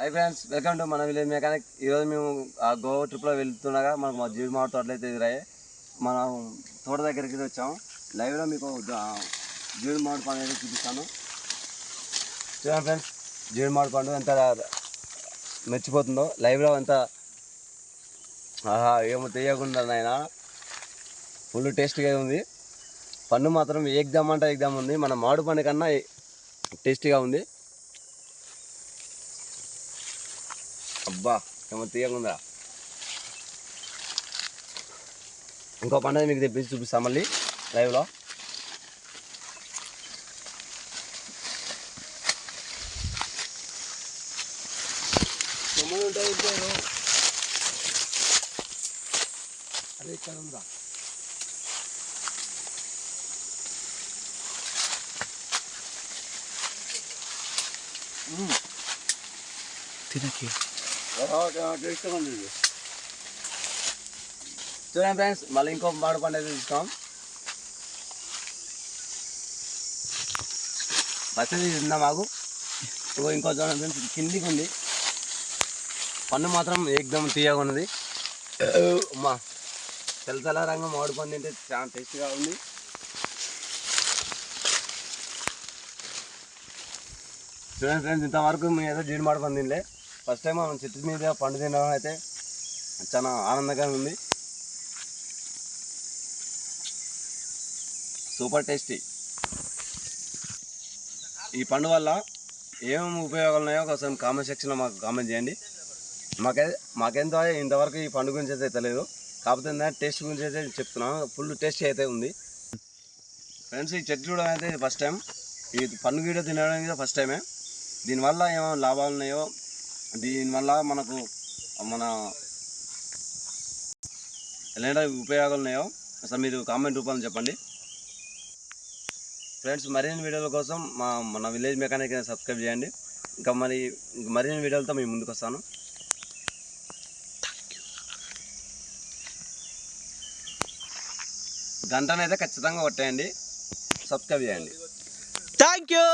Hi friends welcome to మన village mechanic ఈరోజు మేము ఆ గోవా ట్రిప్లో వెళ్తుండగా మనకు మా జీడి మామిడి తోటలు అయితే ఎదురయ్యాయి. మనం తోట దగ్గరికి వచ్చాము. లైవ్లో మీకు ద- జీడి మామిడి పండు అయితే చూపిస్తాను. చూడండి ఫ్రెండ్స్ జీడి మామిడి పండు ఎంత మెచ్చిపోతుందో లైవ్లో ఎంత ఆహా ఏమో తెలియకుండా నాయన. ఫుల్ టేస్ట్గా ఉంది. పండు మాత్రం ఏగ్దాం అంటే ఏగ్దాం ఉంది. మన మామిడి పండు కన్నా టేస్టీగా ఉంది. అబ్బా ఏమో తీయకుండా ఇంకో పండుగ మీకు తెప్పించి చూపిస్తాం మళ్ళీ లైవ్లో అదే ఇక్కడ ఉందా తినకి చూడండి ఫ్రెండ్స్ మళ్ళీ ఇంకో మాడు పండు అయితే తీసుకోం పచ్చడి తిందా మాకు. ఇంకో ఇంకో చూడండి ఫ్రెండ్స్ కిందికి ఉంది. పండు మాత్రం ఏకదం తీయగా ఉన్నది. అమ్మా తెల్ల రంగు మామిడి పండు తింటే చాలా టేస్టీగా ఉంది. చూడండి ఫ్రెండ్స్ ఇంతవరకు మేము ఏదో జీడి మామిడి పండు తినలే. ఫస్ట్ టైం మనం చెట్టు మీద పండు తినడం అయితే చాలా ఆనందంగా ఉంది. Super tasty. ఈ పండు వల్ల ఏమేమి ఉపయోగాలు ఉన్నాయో ఒకసారి కామెంట్ సెక్షన్లో మాకు కామెంట్ చేయండి. మాకే మాకెంతో ఇంతవరకు ఈ పండు గురించి అయితే తెలియదు. కాకపోతే ఏంటంటే టేస్ట్ గురించి అయితే చెప్తున్నాను. ఫుల్ టేస్ట్ అయితే ఉంది. ఫ్రెండ్స్ ఈ చెట్టు చూడడం అయితే ఫస్ట్ టైం. ఈ పండు గీడ తినడం అయితే ఫస్ట్ టైమే. దీనివల్ల ఏమో లాభాలు ఉన్నాయో దీనివల్ల మనకు మన ఎలాంటి ఉపయోగాలు ఉన్నాయో అసలు మీరు కామెంట్ రూపంలో చెప్పండి. ఫ్రెండ్స్ మరిన్ని వీడియోల కోసం మా మన విలేజ్ మెకానిక్ సబ్స్క్రైబ్ చేయండి. ఇంకా మరి మరిన్ని వీడియోలతో మేము ముందుకు వస్తాను. గంటనైతే ఖచ్చితంగా కొట్టేయండి. సబ్స్క్రైబ్ చేయండి. Thank you